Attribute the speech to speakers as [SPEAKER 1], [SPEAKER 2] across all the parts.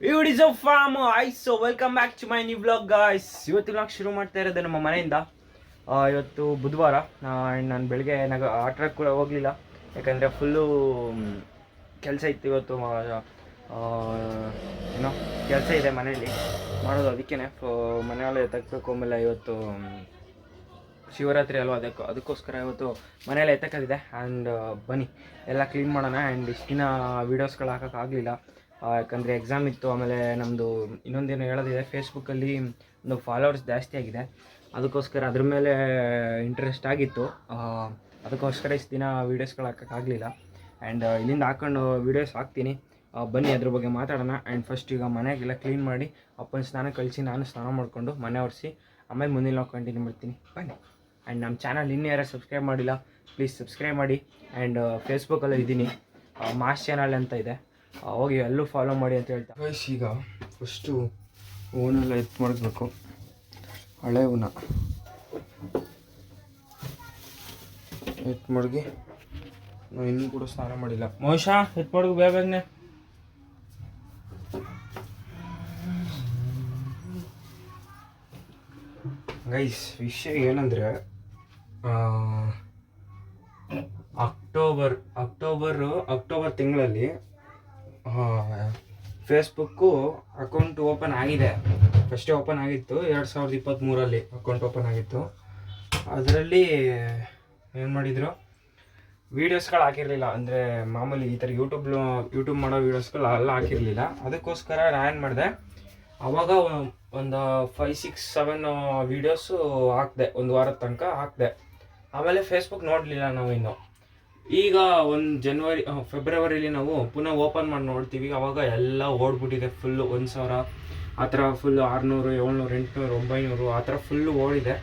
[SPEAKER 1] Is a farm I so welcome back to my new blog guys ಇವತ್ತು ನಾವು ಶುರು ಮಾಡ್ತಾ ಇರೋದು ನಮ್ಮ ಮನೆಯಿಂದ. ಇವತ್ತು ಬುಧವಾರ. ನಾನು ಬೆಳಗ್ಗೆ ನಗ ಆಟಕ್ಕೆ ಕೂಡ ಹೋಗಲಿಲ್ಲ. ಯಾಕಂದರೆ ಫುಲ್ಲು ಕೆಲಸ ಇತ್ತು ಇವತ್ತು ಏನೋ ಕೆಲಸ ಇದೆ ಮನೆಯಲ್ಲಿ. ಮಾಡೋದು ಅದಕ್ಕೇ ಮನೆಯಲ್ಲೇ ತಗ್ಬೇಕು ಆಮೇಲೆ ಇವತ್ತು ಶಿವರಾತ್ರಿ ಅಲ್ವಾ? ಅದಕ್ಕೆ, ಅದಕ್ಕೋಸ್ಕರ ಇವತ್ತು ಮನೆಯಲ್ಲೇ ಎತ್ತಕ್ಕದಿದೆ ಆ್ಯಂಡ್ ಬನ್ನಿ. ಎಲ್ಲ ಕ್ಲೀನ್ ಮಾಡೋಣ. ಆ್ಯಂಡ್ ಇಷ್ಟು ದಿನ ವೀಡಿಯೋಸ್ಗಳು ಹಾಕೋಕ್ಕಾಗಲಿಲ್ಲ ಯಾಕಂದರೆ ಎಕ್ಸಾಮ್ ಇತ್ತು, ಆಮೇಲೆ ನಮ್ಮದು ಇನ್ನೊಂದೇನು ಹೇಳೋದಿದೆ ಫೇಸ್ಬುಕ್ಕಲ್ಲಿ ಒಂದು ಫಾಲೋವರ್ಸ್ ಜಾಸ್ತಿ ಆಗಿದೆ. ಅದಕ್ಕೋಸ್ಕರ ಅದ್ರ ಮೇಲೆ ಇಂಟ್ರೆಸ್ಟ್ ಆಗಿತ್ತು. ಅದಕ್ಕೋಸ್ಕರ ಇಷ್ಟು ದಿನ ವೀಡಿಯೋಸ್ಗಳು ಹಾಕೋಕ್ಕಾಗಲಿಲ್ಲ ಆ್ಯಂಡ್ ಇಲ್ಲಿಂದ ಹಾಕೊಂಡು ವೀಡಿಯೋಸ್ ಹಾಕ್ತೀನಿ. ಬನ್ನಿ, ಅದ್ರ ಬಗ್ಗೆ ಮಾತಾಡೋಣ. ಆ್ಯಂಡ್ ಫಸ್ಟ್ ಈಗ ಮನೆಗೆಲ್ಲ ಕ್ಲೀನ್ ಮಾಡಿ, ಅಪ್ಪನ ಸ್ನಾನ ಕಳಿಸಿ, ನಾನು ಸ್ನಾನ ಮಾಡಿಕೊಂಡು ಮನೆ ಒರೆಸಿ, ಆಮೇಲೆ ಮುಂದಿನ ನಾವು ಕಂಟಿನ್ಯೂ ಮಾಡ್ತೀನಿ. ಬನ್ನಿ ಆ್ಯಂಡ್ ನಮ್ಮ ಚಾನಲ್ ಇನ್ನೂ ಯಾರು ಸಬ್ಸ್ಕ್ರೈಬ್ ಮಾಡಿಲ್ಲ ಪ್ಲೀಸ್ ಸಬ್ಸ್ಕ್ರೈಬ್ ಮಾಡಿ. ಆ್ಯಂಡ್ ಫೇಸ್ಬುಕ್ಕಲ್ಲೂ ಇದ್ದೀನಿ. ಮಾಸ್ ಚಾನಲ್ ಅಂತ ಇದೆ. ಹೋಗಿ ಎಲ್ಲೂ ಫಾಲೋ ಮಾಡಿ ಅಂತ ಹೇಳ್ತಾ. ಗೈಸ್, ಈಗ ಫಸ್ಟು ಓನೆಲ್ಲ ಎತ್ತು ಮಾಡಬೇಕು. ಹಳೆ ಹೂನ. ಎತ್ತು ಮಡಗಿ. ನಾವು ಇನ್ನೂ ಕೂಡ ಸ್ನಾನ ಮಾಡಿಲ್ಲ. ಮೋಶ, ಎತ್ತು ಮಡಗು ಬೇಗ ಬೇಗನೆ. ಗೈಸ್, ವಿಷಯ ಏನಂದರೆ ಅಕ್ಟೋಬರ್ ಅಕ್ಟೋಬರು ಅಕ್ಟೋಬರ್ ತಿಂಗಳಲ್ಲಿ ಫೇಸ್ಬುಕ್ಕು ಅಕೌಂಟ್ ಓಪನ್ ಆಗಿದೆ. ಫಸ್ಟೇ ಓಪನ್ ಆಗಿತ್ತು, ಎರಡು ಸಾವಿರದ ಇಪ್ಪತ್ತ್ಮೂರಲ್ಲಿ ಅಕೌಂಟ್ ಓಪನ್ ಆಗಿತ್ತು. ಅದರಲ್ಲಿ ಏನು ಮಾಡಿದರು? ವೀಡಿಯೋಸ್ಗಳು ಹಾಕಿರಲಿಲ್ಲ. ಅಂದರೆ ಮಾಮೂಲಿ ಈ ಥರ ಯೂಟ್ಯೂಬ್ ಯೂಟ್ಯೂಬ್ ಮಾಡೋ ವೀಡಿಯೋಸ್ಗಳು ಎಲ್ಲ ಹಾಕಿರಲಿಲ್ಲ. ಅದಕ್ಕೋಸ್ಕರ ನಾನು ಮಾಡಿದೆ? ಅವಾಗ ಒಂದು ಫೈವ್ ಸಿಕ್ಸ್ ಸೆವೆನ್ ವೀಡಿಯೋಸು ಹಾಕಿದೆ, ಒಂದು ವಾರದ ತನಕ ಹಾಕಿದೆ. ಆಮೇಲೆ ಫೇಸ್ಬುಕ್ ನೋಡಲಿಲ್ಲ ನಾವು ಇನ್ನು. ಈಗ ಒಂದು ಜನವರಿ ಫೆಬ್ರವರಿಲಿ ನಾವು ಪುನಃ ಓಪನ್ ಮಾಡಿ ನೋಡ್ತೀವಿ. ಅವಾಗ ಎಲ್ಲ ಓಡ್ಬಿಟ್ಟಿದೆ ಫುಲ್ಲು ಒಂದು ಸಾವಿರ, ಆ ಥರ ಫುಲ್ಲು ಆರುನೂರು, ಏಳ್ನೂರು, ಎಂಟುನೂರು, ಒಂಬೈನೂರು, ಆ ಥರ ಫುಲ್ಲು ಓಡಿದೆ.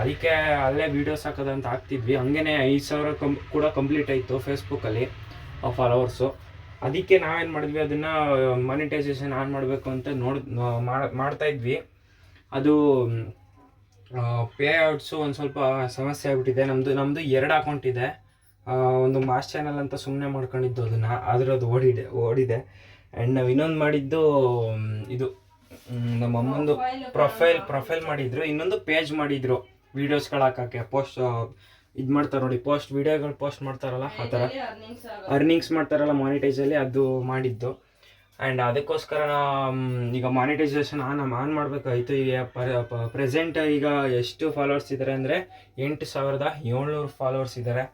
[SPEAKER 1] ಅದಕ್ಕೆ ಅಲ್ಲೇ ವೀಡಿಯೋಸ್ ಹಾಕೋದಂತ ಹಾಕ್ತಿದ್ವಿ. ಹಂಗೇ ಐದು ಸಾವಿರ ಕಂ, ಕೂಡ ಕಂಪ್ಲೀಟ್ ಆಯಿತು ಫೇಸ್ಬುಕ್ಕಲ್ಲಿ ಫಾಲೋವರ್ಸು ಅದಕ್ಕೆ ನಾವೇನು ಮಾಡಿದ್ವಿ? ಅದನ್ನು ಮಾನಿಟೈಸೇಷನ್ ಆನ್ ಮಾಡಬೇಕು ಅಂತ ಮಾಡ್ತಾ ಇದ್ವಿ. ಅದು ಪೇ ಔಟ್ಸು ಒಂದು ಸ್ವಲ್ಪ ಸಮಸ್ಯೆ ಆಗಿಬಿಟ್ಟಿದೆ. ನಮ್ಮದು ನಮ್ಮದು ಎರಡು ಅಕೌಂಟ್ ಇದೆ. ಒಂದು ಮಾಸ್ ಚಾನಲ್ ಅಂತ ಸುಮ್ಮನೆ ಮಾಡ್ಕೊಂಡಿದ್ದು ಅದನ್ನು. ಆದರೆ ಅದು ಓಡಿದೆ ಓಡಿದೆ. ಆ್ಯಂಡ್ ನಾವು ಇನ್ನೊಂದು ಮಾಡಿದ್ದು ಇದು ನಮ್ಮ ಅಮ್ಮಂದು ಪ್ರೊಫೈಲ್ ಪ್ರೊಫೈಲ್ ಮಾಡಿದ್ರು. ಇನ್ನೊಂದು ಪೇಜ್ ಮಾಡಿದ್ರು. ವೀಡಿಯೋಸ್ಗಳು ಹಾಕೋಕ್ಕೆ ಪೋಸ್ಟ್ ಇದು ಮಾಡ್ತಾರೆ ನೋಡಿ ಪೋಸ್ಟ್ ವೀಡಿಯೋಗಳು ಪೋಸ್ಟ್ ಮಾಡ್ತಾರಲ್ಲ ಆ ಥರ. ಅರ್ನಿಂಗ್ಸ್ ಮಾಡ್ತಾರಲ್ಲ ಮಾನಿಟೈಸಲ್ಲಿ ಅದು ಮಾಡಿದ್ದು. ಆ್ಯಂಡ್ ಅದಕ್ಕೋಸ್ಕರ ಈಗ ಮಾನಿಟೈಸೇಷನ್ ಆನ್ ಆನ್ ಮಾಡಬೇಕಾಯ್ತು. ಈಗ ಪ್ರೆಸೆಂಟ್ ಈಗ ಎಷ್ಟು ಫಾಲೋವರ್ಸ್ ಇದ್ದಾರೆ ಅಂದರೆ ಎಂಟು ಸಾವಿರದ ಏಳ್ನೂರು ಫಾಲೋವರ್ಸ್ ಇದ್ದಾರೆ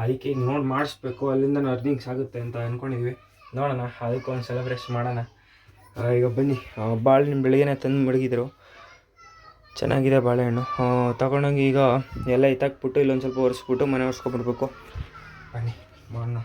[SPEAKER 1] ಅದಕ್ಕೆ ಹಿಂಗೆ ನೋಡಿ ಮಾಡಿಸ್ಬೇಕು, ಅಲ್ಲಿಂದ ಅರ್ನಿಂಗ್ಸ್ ಆಗುತ್ತೆ ಅಂತ ಅಂದ್ಕೊಂಡಿದ್ವಿ ನೋಡೋಣ, ಅದಕ್ಕೆ ಒಂದು ಸೆಲೆಬ್ರೇಷನ್ ಮಾಡೋಣ. ಈಗ ಬನ್ನಿ ಬಾಳೆಹಣ್ಣು ಬೆಳಿಗ್ಗೆನೆ ತಂದು ಮಡಗಿದ್ರು. ಚೆನ್ನಾಗಿದೆ ಬಾಳೆಹಣ್ಣು. ತಗೊಂಡಂಗೆ ಈಗ ಎಲ್ಲ ಎತ್ತಾಕ್ಬಿಟ್ಟು ಇಲ್ಲೊಂದು ಸ್ವಲ್ಪ ಒರೆಸ್ಬಿಟ್ಟು ಮನೆ ಒರೆಸ್ಕೊಬಿಡ್ಬೇಕು ಬನ್ನಿ, ಮಾಡೋಣ.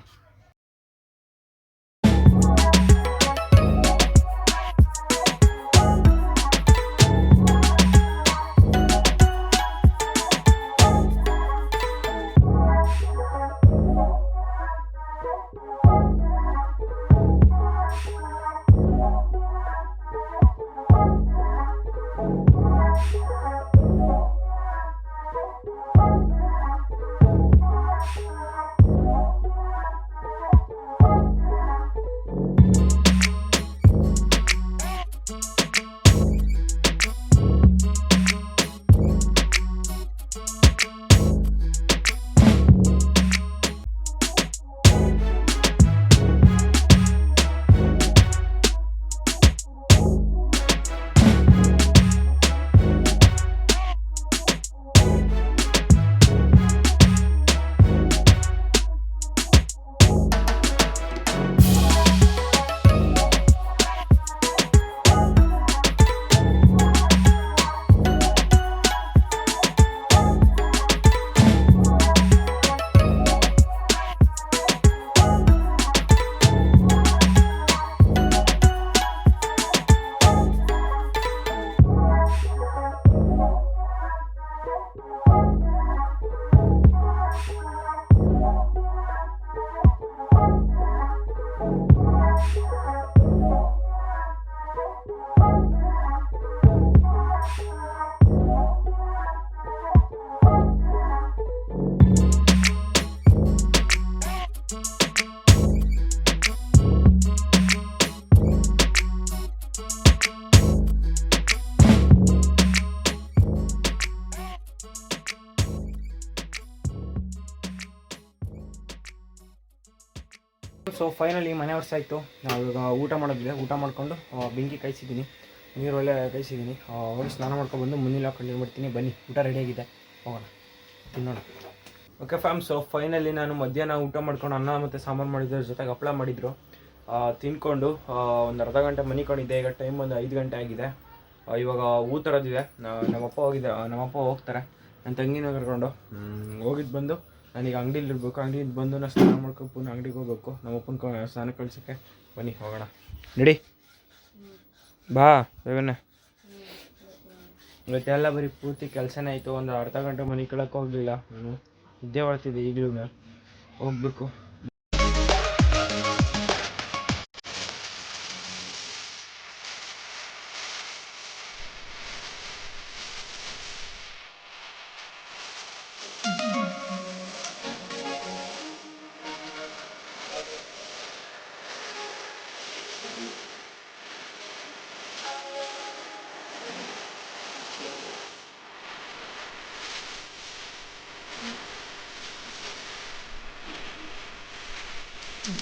[SPEAKER 1] ಸೊ ಫೈನಲಿ ಮನೆ ವರ್ಷ ಆಯಿತು. ನಾವು ಇವಾಗ ಊಟ ಮಾಡೋದಿದೆ. ಊಟ ಮಾಡಿಕೊಂಡು ಬೆಂಕಿ ಕಾಯಿಸಿದ್ದೀನಿ. ನೀರು ಒಳ್ಳೆ ಕಾಯಿಸಿದ್ದೀನಿ ಹೋಗಿ ಸ್ನಾನ ಮಾಡ್ಕೊಂಡು ಬಂದು ಮುಂದಿನ ಹಾಕೊಂಡು ಮಾಡ್ತೀನಿ ಬನ್ನಿ, ಊಟ ರೆಡಿಯಾಗಿದೆ ಹೋಗೋಣ. ತಿನ್ನೋಣ ಓಕೆ ಫ್ಯಾಮ್ ಸೊ ಫೈನಲಿ ನಾನು ಮಧ್ಯಾಹ್ನ ಊಟ ಮಾಡ್ಕೊಂಡು ಅನ್ನ ಮತ್ತು ಸಾಂಬಾರು ಮಾಡಿದ್ರ. ಜೊತೆಗೆ ಹಪ್ಪಳ ಮಾಡಿದ್ರು. ತಿನ್ಕೊಂಡು ಒಂದು ಅರ್ಧ ಗಂಟೆ ಮನಿಕೊಂಡಿದ್ದೆ ಈಗ ಟೈಮ್ ಒಂದು ಐದು ಗಂಟೆ ಆಗಿದೆ. ಇವಾಗ ಊ ನಮ್ಮಪ್ಪ ಹೋಗಿದ್ದೆ, ನಮ್ಮಪ್ಪ ಹೋಗ್ತಾರೆ. ನನ್ನ ತಂಗಿನ ಕರ್ಕೊಂಡು ಹೋಗಿದ್ದು ಬಂದು ನಾನೀಗ ಅಂಗಡಿಲಿ ಇರಬೇಕು. ಅಂಗಡಿಯಿಂದ ಬಂದು ನಾನು ಸ್ನಾನ ಮಾಡ್ಕೊಂಡು ಪುನಃ ಅಂಗಡಿಗೆ ಹೋಗ್ಬೇಕು. ನಮ್ಮಪ್ಪನ ಸ್ನಾನ ಕಳ್ಸೋಕ್ಕೆ. ಬನ್ನಿ, ಹೋಗೋಣ. ನಡಿ. ಬಾ ಬೇಗನೆ ಇವತ್ತೆಲ್ಲ ಬರೀ ಪೂರ್ತಿ ಕೆಲಸನೇ ಆಯಿತು. ಒಂದು ಅರ್ಧ ಗಂಟೆ ಮನೆ ಕಳಕ್ಕೆ ಹೋಗಲಿಲ್ಲ. ನಾನು ನಿದ್ದೆ ಮಾಡ್ತಿದ್ದೆ ಈಗಲೂ ಹೋಗ್ಬೇಕು.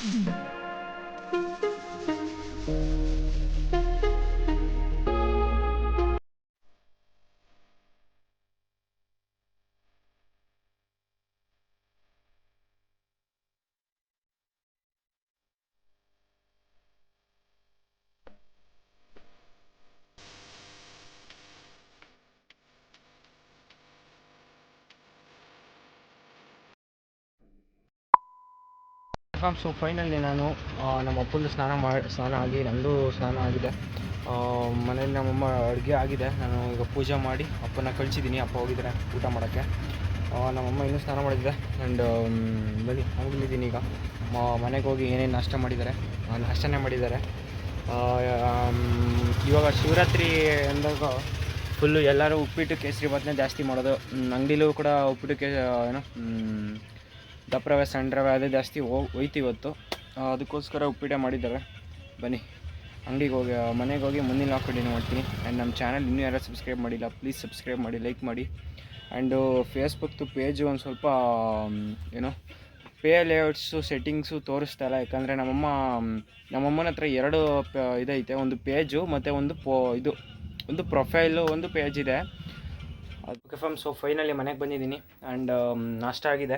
[SPEAKER 1] Mm-hmm. ಹಾಂ ಸೊ ಫೈನಲಿ ನಾನು ನಮ್ಮ ಅಪ್ಪಂದು ಸ್ನಾನ ಮಾಡಿ ಸ್ನಾನ ಆಗಿ, ನಂದು ಸ್ನಾನ ಆಗಿದೆ. ಮನೇಲಿ ನಮ್ಮಮ್ಮ ಅಡುಗೆ ಆಗಿದೆ. ನಾನು ಈಗ ಪೂಜೆ ಮಾಡಿ ಅಪ್ಪನ ಕಳಿಸಿದ್ದೀನಿ, ಅಪ್ಪ ಹೋಗಿದ್ದಾರೆ ಊಟ ಮಾಡೋಕ್ಕೆ. ನಮ್ಮಮ್ಮ ಇನ್ನೂ ಸ್ನಾನ ಮಾಡಿದ್ದಾರೆ. ಆ್ಯಂಡ್ ಬನ್ನಿ ಹೋಗ್ಲಿದ್ದೀನಿ ಈಗ. ಮನೆಗೆ ಹೋಗಿ ಏನೇನು ನಾಷ್ಟ ಮಾಡಿದ್ದಾರೆ? ನಾಷ್ಟನೇ ಮಾಡಿದ್ದಾರೆ. ಇವಾಗ ಶಿವರಾತ್ರಿ ಅಂದಾಗ ಫುಲ್ಲು ಎಲ್ಲರೂ ಉಪ್ಪಿಟ್ಟು, ಕೇಸರಿ ಬಾತ್ನೇ ಜಾಸ್ತಿ ಮಾಡೋದು. ಅಂಗಡಿಲೂ ಕೂಡ ಉಪ್ಪಿಟ್ಟು, ಕೇ ಏನು ಮ್, ದಪ್ಪ ರವೆ ಸಣ್ಣ ರವೆ ಅದೇ ಜಾಸ್ತಿ ಹೋಗಿ ಹೋಯ್ತು ಇವತ್ತು. ಅದಕ್ಕೋಸ್ಕರ ಉಪ್ಪಿಟ್ಟೆ ಮಾಡಿದ್ದಾರೆ. ಬನ್ನಿ ಅಂಗಡಿಗೆ ಹೋಗಿ ಮನೆಗೆ ಹೋಗಿ ಮುಂದಿನ ಲಾಕ್ ಕಂಟಿನ್ಯೂ ಮಾಡ್ತೀನಿ. ಆ್ಯಂಡ್ ನಮ್ಮ ಚಾನಲ್ ಇನ್ನೂ ಯಾರು ಸಬ್ಸ್ಕ್ರೈಬ್ ಮಾಡಿಲ್ಲ ಪ್ಲೀಸ್ ಸಬ್ಸ್ಕ್ರೈಬ್ ಮಾಡಿ ಲೈಕ್ ಮಾಡಿ. ಆ್ಯಂಡು ಫೇಸ್ಬುಕ್ದು ಪೇಜು ಒಂದು ಸ್ವಲ್ಪ ಏನೋ ಪೇ ಲೇಔಟ್ಸು ಸೆಟ್ಟಿಂಗ್ಸು ತೋರಿಸ್ತಾ ಇಲ್ಲ. ಯಾಕಂದರೆ ನಮ್ಮಮ್ಮ ನಮ್ಮಮ್ಮನ ಹತ್ರ ಎರಡು ಇದೈತೆ. ಒಂದು ಪೇಜು ಮತ್ತು ಒಂದು ಪೋ ಇದು ಒಂದು ಪ್ರೊಫೈಲು ಒಂದು ಪೇಜ್ ಇದೆ. ಅದಕ್ಕೆ ಫಮ್ ಸೊ ಫೈನಲಿ ಮನೆಗೆ ಬಂದಿದ್ದೀನಿ. ಆ್ಯಂಡ್ ನಾಷ್ಟ ಆಗಿದೆ.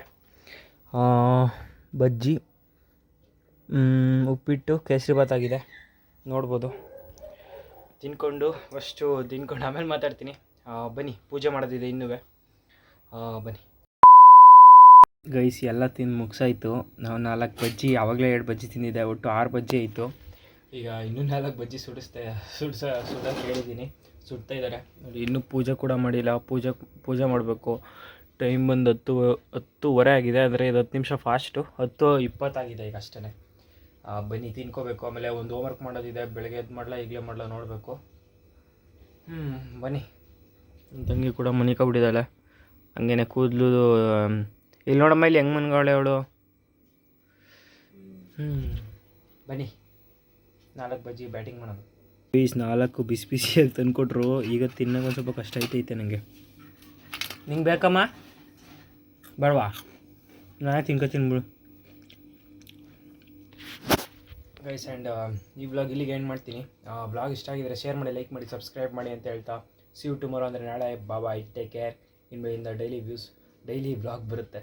[SPEAKER 1] ಬಜ್ಜಿ ಉಪ್ಪಿಟ್ಟು, ಕೇಸರಿ ಭಾತ್ ಆಗಿದೆ. ನೋಡ್ಬೋದು. ತಿನ್ಕೊಂಡು ಫಸ್ಟು ತಿನ್ಕೊಂಡು ಆಮೇಲೆ ಮಾತಾಡ್ತೀನಿ. ಬನ್ನಿ, ಪೂಜೆ ಮಾಡೋದಿದೆ ಇನ್ನೂ ಬನ್ನಿ. ಗೈಸ್ ಎಲ್ಲ ತಿಂದು ಮುಗಿಸಾಯಿತು. ನಾವು ನಾಲ್ಕು ಬಜ್ಜಿ ಆವಾಗಲೇ ಎರಡು ಬಜ್ಜಿ ತಿಂದಿದ್ದೆ, ಒಟ್ಟು ಆರು ಬಜ್ಜಿ ಆಯಿತು. ಈಗ ಇನ್ನೂ ನಾಲ್ಕು ಬಜ್ಜಿ ಸುಡಿಸ್ತೆ, ಸುಡ್ಸ ಸುಡೋಕೆ ಹೇಳಿದ್ದೀನಿ ಸುಡ್ತಾ ಇದ್ದಾರೆ ನೋಡಿ, ಇನ್ನೂ ಪೂಜೆ ಕೂಡ ಮಾಡಿಲ್ಲ. ಪೂಜೆ ಪೂಜೆ ಮಾಡಬೇಕು. ಟೈಮ್ ಬಂದು ಹತ್ತು ಹತ್ತುವರೆ ಆಗಿದೆ ಆದರೆ ಇದು ಹತ್ತು ನಿಮಿಷ ಫಾಸ್ಟು ಹತ್ತು ಇಪ್ಪತ್ತಾಗಿದೆ ಈಗ ಅಷ್ಟೇ ಬನ್ನಿ ತಿನ್ಕೋಬೇಕು. ಆಮೇಲೆ ಒಂದು ಹೋಮ್ವರ್ಕ್ ಮಾಡೋದಿದೆ. ಬೆಳಗ್ಗೆ ಎದ್ದು ಮಾಡಲ ಈಗಲೇ ಮಾಡಲ ನೋಡಬೇಕು. ಹ್ಞೂ ಬನ್ನಿ. ನನ್ನ ತಂಗಿ ಕೂಡ ಮನಿಕೊಬಿಟ್ಟಿದ್ದಾಳೆ ಹಂಗೇನೆ ಕೂದಲು ಇಲ್ಲಿ ನೋಡಮ್ಮ ಇಲ್ಲಿ ಹೆಂಗೆ ಮನ್ಗಾಳೆ ಅವಳು? ಹ್ಞೂ ಬನ್ನಿ. ನಾಲ್ಕು ಬಜ್ಜಿ ಬ್ಯಾಟಿಂಗ್ ಮಾಡೋದು. ಪೀಸ್ ನಾಲ್ಕು ಬಿಸಿ ಬಿಸಿಯಾಗಿ ತಂದುಕೊಟ್ರು. ಈಗ ತಿನ್ನೋಕೆ ಒಂದು ಸ್ವಲ್ಪ ಕಷ್ಟ ಐತೈತೆ ನನಗೆ ನಿಂಗೆ ಬೇಕಮ್ಮ? ಬೇಡವಾ ನಾನೇ ತಿನ್ಕೋತೀನಿ ಬಿಡು ಗೈಸ್ ಆ್ಯಂಡ್ ಈ ಬ್ಲಾಗ್ ಇಲ್ಲಿಗೆ ಎಂಡ್ ಮಾಡ್ತೀನಿ. ಬ್ಲಾಗ್ ಇಷ್ಟ ಆಗಿದ್ರೆ ಶೇರ್ ಮಾಡಿ ಲೈಕ್ ಮಾಡಿ ಸಬ್ಸ್ಕ್ರೈಬ್ ಮಾಡಿ ಅಂತ ಹೇಳ್ತಾ. ಸಿ ಯು ಟುಮಾರೋ ಅಂದರೆ ನಾಳೆ. ಬಾಬಾ ಐ ಟೇಕ್ ಕೇರ್ ಇನ್ಮೇಲಿಂದ ಡೈಲಿ ವ್ಯೂಸ್ ಡೈಲಿ ಬ್ಲಾಗ್ ಬರುತ್ತೆ.